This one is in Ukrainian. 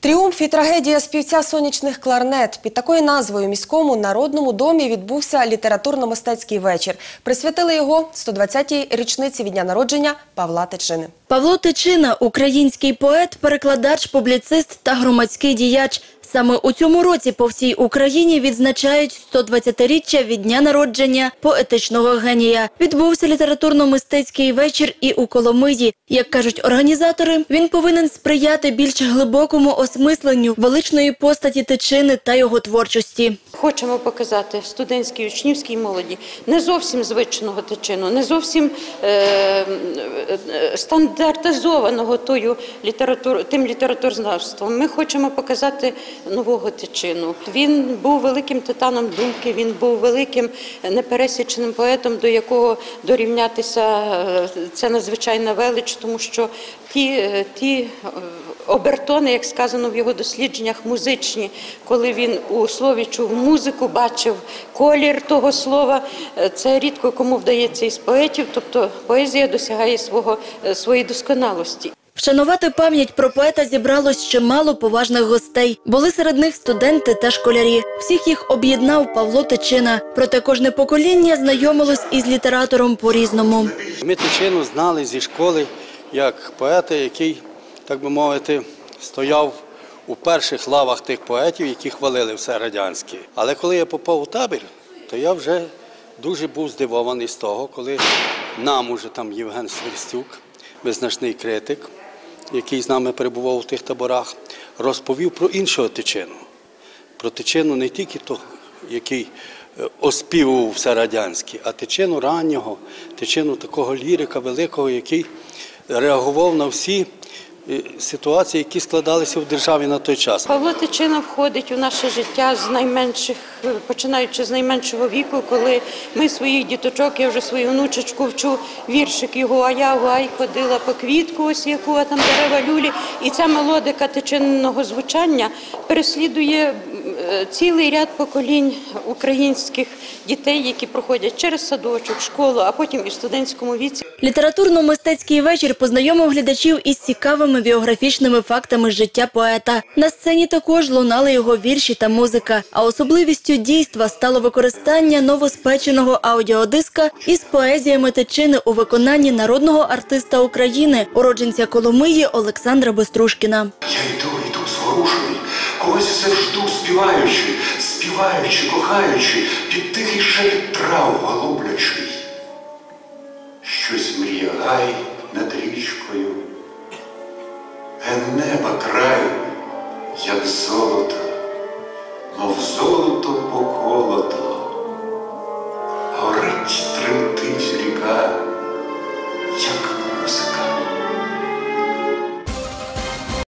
Тріумф і трагедія співця сонячних кларнет. Під такою назвою міському народному домі відбувся літературно-мистецький вечір. Присвятили його 120-й річниці від дня народження Павла Тичини. Павло Тичина – український поет, перекладач, публіцист та громадський діяч. Саме у цьому році по всій Україні відзначають 120-річчя від дня народження поетичного генія. Відбувся літературно-мистецький вечір і у Коломиї. Як кажуть організатори, він повинен сприяти більш глибокому осмисленню величної постаті Тичини та його творчості. Хочемо показати студентській учнівській молоді не зовсім звичного тичину, не зовсім е, е, стандартизованого тою літератур, тим літературзнавством. Ми хочемо показати нового тичину. Він був великим титаном думки, він був великим непересічним поетом, до якого дорівнятися е, це надзвичайна велич, тому що ті, е, ті обертони, як сказано в його дослідженнях, музичні, коли він у слові чув музику, бачив колір того слова. е, Це рідко кому вдається із поетів, тобто поезія досягає свого, е, своєї досконалості. Вшанувати пам'ять про поета зібралось чимало поважних гостей. Були серед них студенти та школярі. Всіх їх об'єднав Павло Тичина. Проте кожне покоління знайомилось із літератором по-різному. Ми Тичину знали зі школи як поета, який, так би мовити, стояв у перших лавах тих поетів, які хвалили все радянське. Але коли я попав у табір, то я вже дуже був здивований з того, коли нам уже там Євген Сверстюк, визначний критик, який з нами перебував у тих таборах, розповів про іншого тичину. Про тичину не тільки того, який е, оспівував все радянське, а тичину раннього, тичину такого лірика великого, який реагував на всі ситуації, які складалися в державі на той час. Павло Тичина входить у наше життя з найменших, починаючи з найменшого віку, коли ми своїх діточок, я вже свою внучечку вчу віршик його, а я гай ходила по квітку, ось яку, а там дерева люлі. І ця мелодика тичинного звучання переслідує е, цілий ряд поколінь українських дітей, які проходять через садочок, школу, а потім і в студентському віці. Літературно-мистецький вечір познайомив глядачів із цікавими біографічними фактами життя поета. На сцені також лунали його вірші та музика. А особливістю дійства стало використання новоспеченого аудіодиска із поезіями Тичини у виконанні народного артиста України, уродженця Коломиї Олександра Беструшкіна. Я йду, йду зворушений, когось все жду, співаючи, співаючи, кохаючи, під тихий шепіт трав голублячий. Щось мріє гай над річкою, ген неба край, як золото,